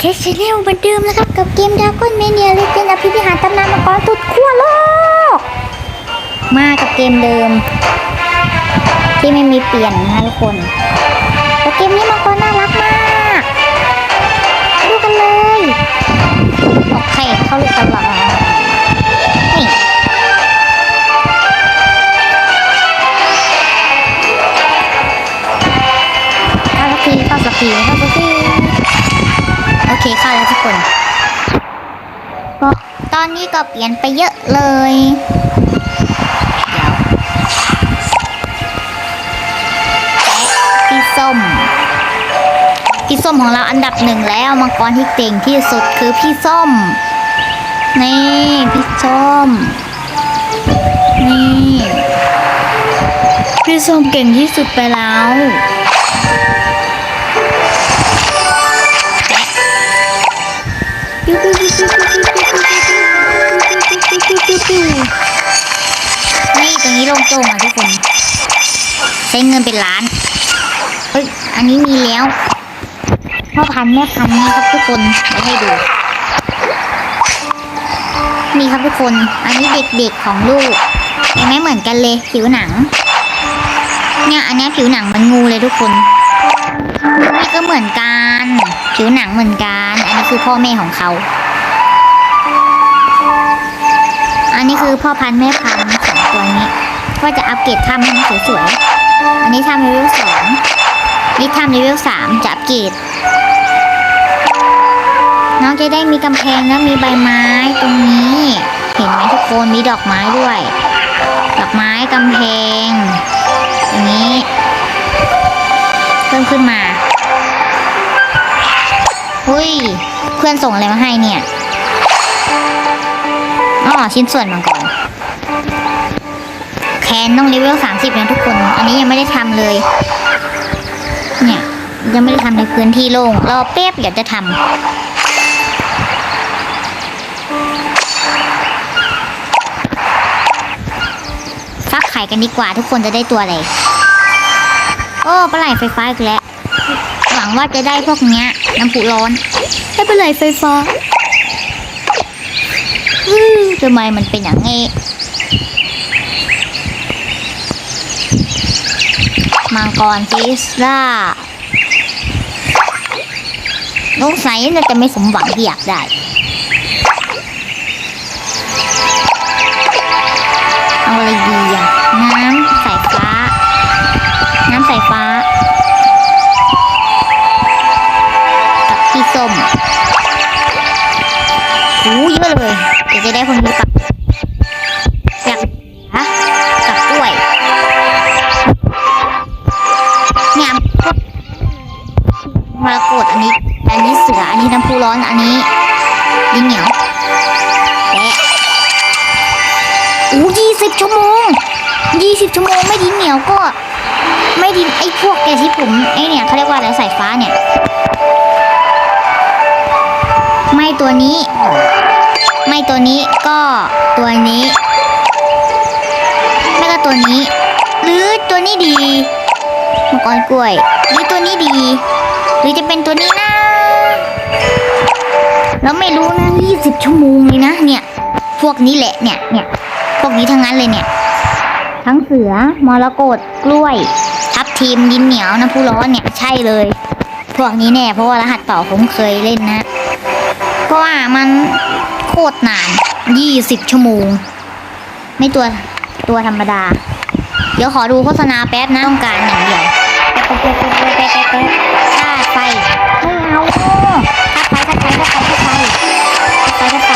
เคสชแนลเหมือนเดิมนะครับ กับเกมดาก้อนเมเนียเลเจนด์อภิธิหารตำนานมังกรสุดขั้วโลก มากับเกมเดิม ที่ไม่มีเปลี่ยนนะทุกคน คนก็ตอนนี้ก็เปลี่ยนไปเยอะเลยพี่ส้มพี่ส้มของเราอันดับหนึ่งแล้วมังกรที่เก่งที่สุดคือพี่ส้ม นี่พี่ส้ม นี่พี่ส้มเก่งที่สุดไปแล้ว นี่ตรงนี้โลงโจ้งอะทุกคน ใช้เงินเป็นล้าน เฮ้ย อันนี้มีแล้วพ่อพันแม่พันนี่ครับทุกคนเดี๋ยวให้ดูนี่ครับทุกคน อันนี้เด็กๆของลูกเห็นไหมเหมือนกันเลยผิวหนัง เนี่ยอันนี้ผิวหนังมันงูเลยทุกคนนี่ก็เหมือนกัน ผิวหนังเหมือนกัน นนี้คือพ่อแม่ของเขา อันนี้คือพ่อพันธุ์แม่พันธุ์สองตัวนี้ ก็จะอัปเกรดถ้ำให้มันสวยๆ อันนี้ทำเลเวลสองนี่ทำเลเวลสามจะอัปเกรด น้องจะได้มีกำแพงแล้วมีใบไม้ตรงนี้ เห็นไหมทุกคนมีดอกไม้ด้วย ดอกไม้กำแพง อย่างนี้ เพิ่มขึ้นมา หุ้ย เพื่อนส่งอะไรมาให้เนี่ย อ๋อ ชิ้นส่วนมังกรแคนต้องเลเวลสามสิบนะทุกคน อันนี้ยังไม่ได้ทำเลย เนี่ย ยังไม่ได้ทำในพื้นที่โล่ง รอแป๊บเดี๋ยวจะทำฟักไข่กันดีกว่าทุกคนจะได้ตัวอะไร โอ้ปลาไหลไฟฟ้าอีกแล้ว งว่าจะได้พวกเนี้ยน้ำพุร้อนได้ปลาไหลไฟฟ้าอื้อทำไมมันเป็นอย่างงี้มังกรพิซซ่าสงสัยเราจะไม่สมหวังที่อยากได้เอาอะไรดีอะน้ำสายฟ้า น้ำสายฟ้า ส้มโอ้เยอะเลยเดี๋ยวจะได้คนนี้ปะอยากฮะกับกล้วยเนี่ยพวกมรกตอันนี้ อันนี้เสือ อันนี้น้ำพุร้อน อันนี้ดินเหนียวและอู้ยี่สิบชั่วโมงยี่สิบชั่วโมงไม่ดินเหนียวก็ ไม่ดินไอ้พวกแกที่ผมไอ้เนี่ยเขาเรียกว่าอะไรสายฟ้าเนี่ย ไม่ตัวนี้ ไม่ตัวนี้ก็ตัวนี้ ไม่ก็ตัวนี้ หรือตัวนี้ดีมังกรกล้วยหรือตัวนี้ดี หรือจะเป็นตัวนี้นะเราไม่รู้นะ20ชั่วโมงเลยนะเนี่ย พวกนี้แหละเนี่ยเนี่ยพวกนี้ทั้งนั้นเลยเนี่ย ทั้งเสือมรกตกล้วย ทับทีมดินเหนียวน้ำพุร้อนเนี่ยใช่เลย พวกนี้แน่เพราะว่ารหัสเป่าผมเคยเล่นนะ ราะว่ามันโคตรนาน20ชั่วโมง ไม่ตัวตัวธรรมดา เดี๋ยวขอดูโฆษณาแป๊บนะต้องการอย่างเดียวแป๊บแป๊บแป๊บแป๊บแป๊บแป๊บแป๊บธาไฟไม่เอาธาตุไฟธาไฟธาไฟธาไฟธาไฟธาไฟ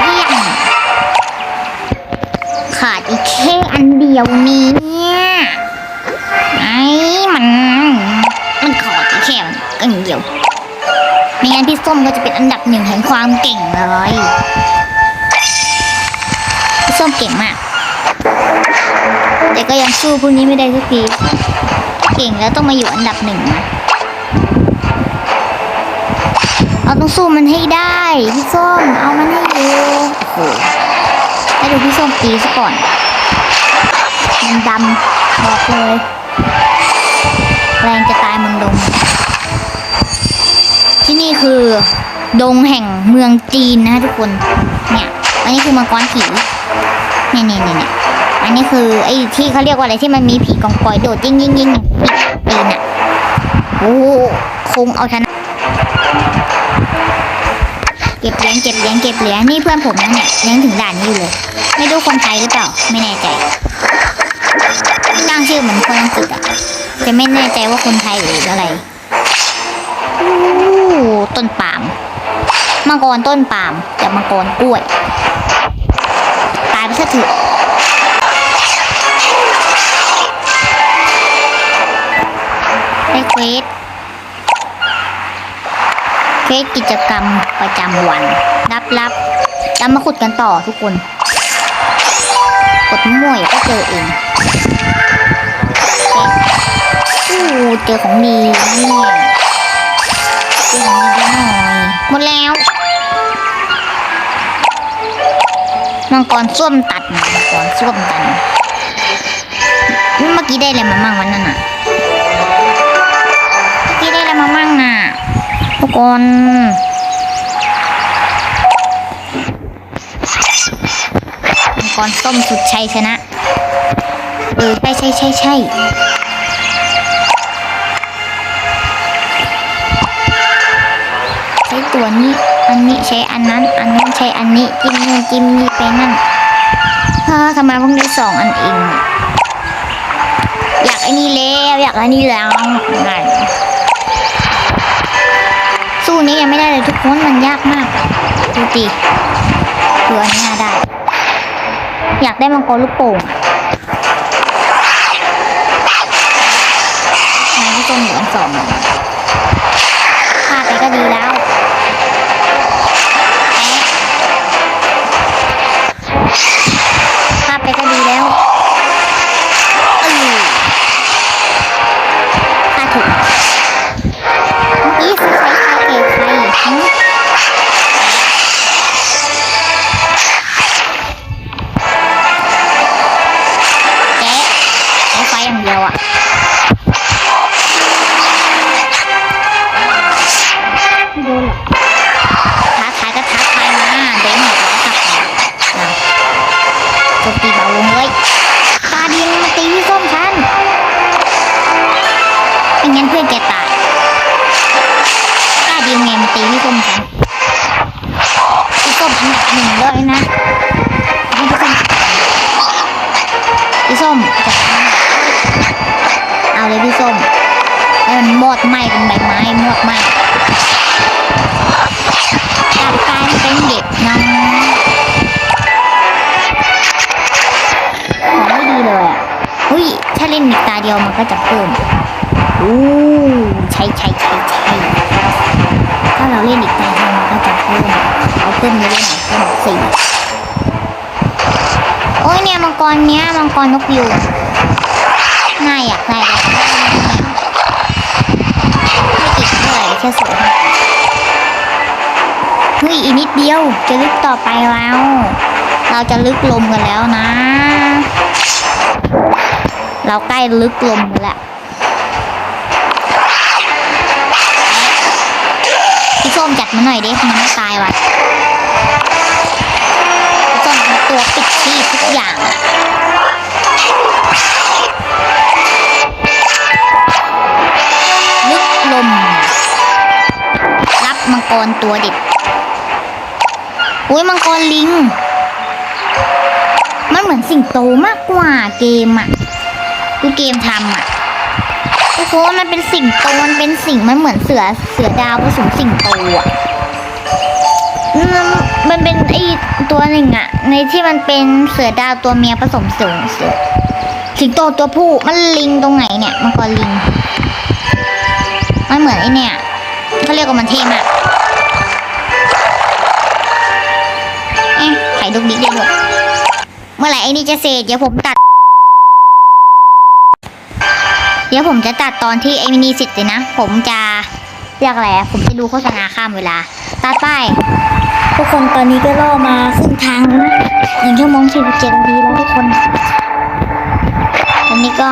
เยี่ยมขาดอีกแค่อันเดียวนี้ พี่ส้มก็จะเป็นอันดับหนึ่งแห่งความเก่งเลยพี่ส้มเก่งมาก แต่ก็ยังสู้พวกนี้ไม่ได้สักทีเก่งแล้วต้องมาอยู่อันดับหนึ่งนะเราต้องสู้มันให้ได้พี่ส้มเอามันให้อยู่โอ้โหให้ดูพี่ส้มตีซะก่อนมันดำบอกเลย แรงจะตายมันลง ที่นี่คือ ดงแห่งเมืองจีนนะทุกคน เนี่ย อันนี้คือมังกรผีเนี่ยเนี่ยเนี่ยอันนี้คือไอ้ที่เขาเรียกว่าอะไรที่มันมีผีกองกอยโดดยิ่งยิ่งยิ่งปีนอะโอ้โหคงเอาชนะเก็บเหรียญเก็บเหรียญเก็บเหรียญนี่เพื่อนผมนะเนี่ยยังถึงด่านนี้อยู่เลย ไม่รู้คนไทยหรือเปล่า ไม่แน่ใจตั้งชื่อเหมือนคนอังกฤษอะแต่ไม่แน่ใจว่าคนไทยหรืออะไรู้ต้นปาล์มมังกรต้นปาล์มกับมังกรกล้วย ตายไปซะเถอะได้เควสเควสกิจกรรมประจำวัน รับรับเรามาขุดกันต่อทุกคน กดม่วยก็เจอเองอู้เจอของดีเนี่ย เจอของดีหน่อยหมดแล้ว มังกรส้วมตัดมังกรส้วมตัดเมื่อกี้ได้อะไรมามั่งวันนั้นอะเมื่อกี้ได้อะไรมามั่งน่ะทุกคนมังกรส้มสุดชัยชนะ เออใช่ใช่ใช่ใช่ ใช้ตัวนี้ อันนี้ใช้อันนั้น อันนั้นใช้อันนี้ จิ้มนู่นจิ้มนี่ไปนั่นฮ่าทำไมเพิ่งได้สองอันเองอยากอ้นี่แล้วอยากอ้นี่แล้วไงสู้นี้ยังไม่ได้เลยทุกคนมันยากมากดูดิดูอันนี้น่าได้ อยากได้มังกรลูกโป่งนายที่ต้นเหลืองสองพลาดไปก็ดีแล้ว ตีพี่ส้มฉันพี่ส้มอันดับหนึ่งเลยนะให้พี่ส้มพี่ส้มจัดเอาเลยพี่ส้มให้มันหมดไหม้เป็นใบไม้หมดไหม้กลับกายเป็นเด็กน้องของไม่ดีเลยอะเฮ้ยถ้าเล่นอีกตาเดียวมันก็จะเพิ่มอู้ใช่ใช่ใช่ใช่ เราเล่นอีกตาเดียวมันก็จะเพิ่มเอาเพิ่มเยอะหน่อยเพิ่มสี่โอ้ยเนี่ยมังกรเนี้ยมังกรนกยูงน่าอยากได้เลยไม่ติดเท่าไหร่แค่สวยเฮ้ยอีกนิดเดียวจะลึกต่อไปแล้ว เราจะลึกลมกันแล้วนะ เราใกล้ลึกลมแล้ว ส้มจัดมาหน่อยดิมันไม่ตายว่ะส้มตัวปิดชีพทุกอย่างอะลึกลม รับมังกรตัวเด็ดอุ้ยมังกรลิง มันเหมือนสิงโตมากกว่าเกมอะดูเกมทำอะ ทุกคนมันเป็นสิ่งโตมันเป็นสิ่งมันเหมือนเสือเสือดาวผสมสิ่งโตอะมมันเป็นไอตัวหนึ่งอะ ในที่มันเป็นเสือดาวตัวเมียผสมเสือเสือสิงโตตัวผู้มันลิงตรงไหนเนี่ยมันก็ลิงมันเหมือนไอเนี่ยเขาเรียกว่ามันเท่มากเอ๊ะไข่ลูกดิ๊กได้ด้วยเมื่อไหร่ไอ้นี่จะเสร็จเดี๋ยวผมตัด เดี๋ยวผมจะตัดตอนที่ไอ้มินิเสร็จเลยนะ ผมจะเรียกอะไรอะผมจะดูโฆษณาข้ามเวลาตัดไปทุกคนตอนนี้ก็ล่อมาครึ่งทางแล้วนะหนึ่งชั่วโมงสิบเจ็ดนาทีแล้วทุกคนตอนนี้ก็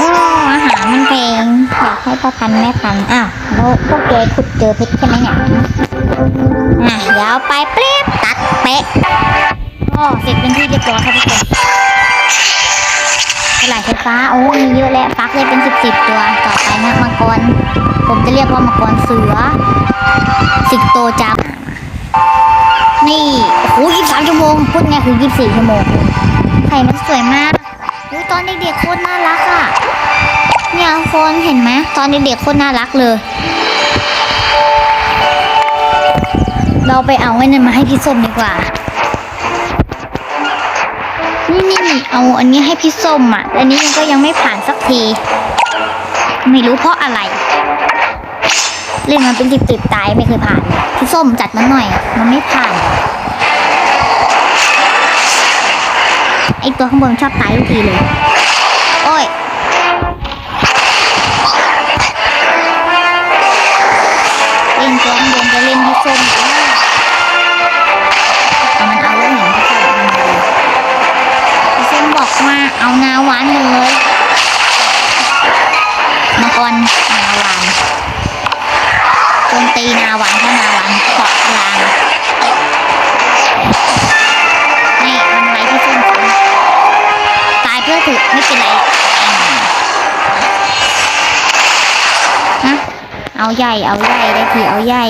อ้ออาหารมันแพงอยากให้พ่อพันธุ์แม่พันธุ์อ้าวแล้วพวกแกขุดเจอเพชรใช่ไหมเนี่ยอะเดี๋ยวไปเปรียบตัดเป๊ะก็เสร็จเป็นที่เรียบร้อยครับทุกคน สลายไฟฟ้า โอ้มีเยอะแล้วฟักเลยเป็นสิบสิบตัว ต่อไปนะมังกร ผมจะเรียกว่ามังกรเสือ สิงโตจับ นี่โอ้โหยี่สามชั่วโมง พูดไงคือยี่สี่ชั่วโมง ไข่มันสวยมากอุ๊ยตอนเด็กๆโคตรน่ารักอะ เนี่ยคนเห็นไหมตอนเด็กๆโคตรน่ารักเลย เราไปเอาไว้นั่นมาให้พี่ส้มดีกว่า นี่นี่เอาอันนี้ให้พี่ส้มอะ อันนี้มันก็ยังไม่ผ่านสักที ไม่รู้เพราะอะไร เล่นมันเป็นติดติดตายไม่เคยผ่าน พี่ส้มจัดมันหน่อย มันไม่ผ่าน ไอตัวข้างบนชอบตายทุกทีเลย จมตีนาหวานถ้านาหวานเกาะกลางนี่ทำอะไรที่ส้นสูงตายเพื่อถึกไม่เป็นไรฮะเอาใหญ่เอาใหญ่ได้ทีเอาใหญ่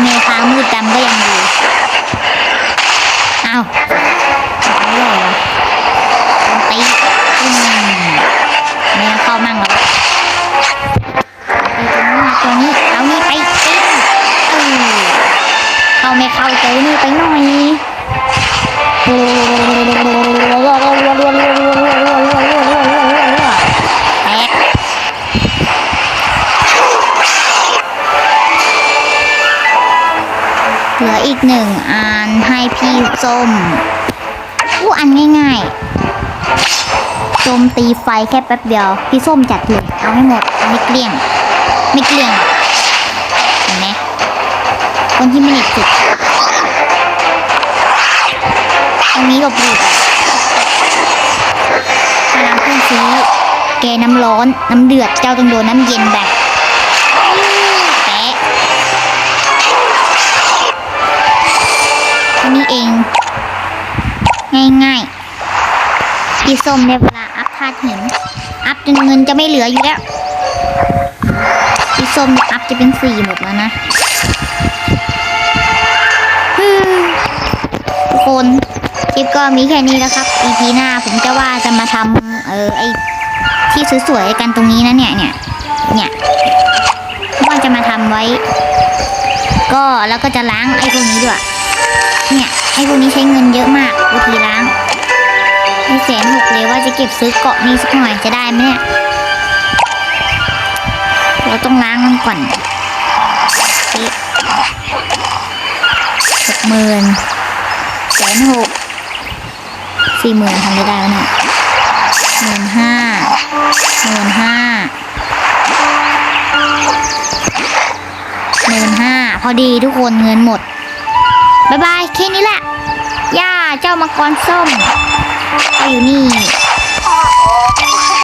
เมฆฟ้ามืดดำก็ยังดีอ้าวไม่ไหววะตีอืมไม่เข้ามั่งหรอกตีตัวนี้ตัวนี้เอานี่ไปตีเออเข้าไม่เข้าเจอนี่ไปหน่อย อีกหนึ่งอันให้พี่ส้มอู้อันง่ายๆ โจมตีไฟแค่แป๊บเดียว พี่ส้มจัดเลยเอาให้หมดไม่เกลี้ยง ไม่เกลี้ยงเห็นไหมคนที่ไม่หนีสุดตรงนี้หลบหลีกพลังเพื่อนซีแกน้ำร้อน น้ำเดือด เจ้าต้องโดนน้ำเย็นแบบ นี้เอง ง่ายๆพี่ส้มในเวลาอัพธาตุหิน อัพจนเงินจะไม่เหลืออยู่แล้วพี่ส้มอัพจะเป็นสี่หมดแล้วนะฮึทุกคนคลิปก็มีแค่นี้แล้วครับ EP หน้าผมจะว่าจะมาทำเออไอที่สวยๆกันตรงนี้นะเนี่ยเนี่ยเนี่ยว่าจะมาทำไว้ ก็แล้วก็จะล้างไอ้พวกนี้ด้วย เนี่ยไอ้พวกนี้ใช้เงินเยอะมากวิธีล้างมีแสนหกเลยว่าจะเก็บซื้อเกาะนี้สักหน่อยจะได้ไหมเนี่ยเราต้องล้างมันก่อนหกหมื่นแสนหกสี่หมื่นทำได้ได้ไหมเนี่ยหมื่นห้าหมื่นห้าหมื่นห้าพอดีทุกคนเงินหมด บายบายแค่นี้แหละ ย่าเจ้ามังกรส้มก็อยู่นี่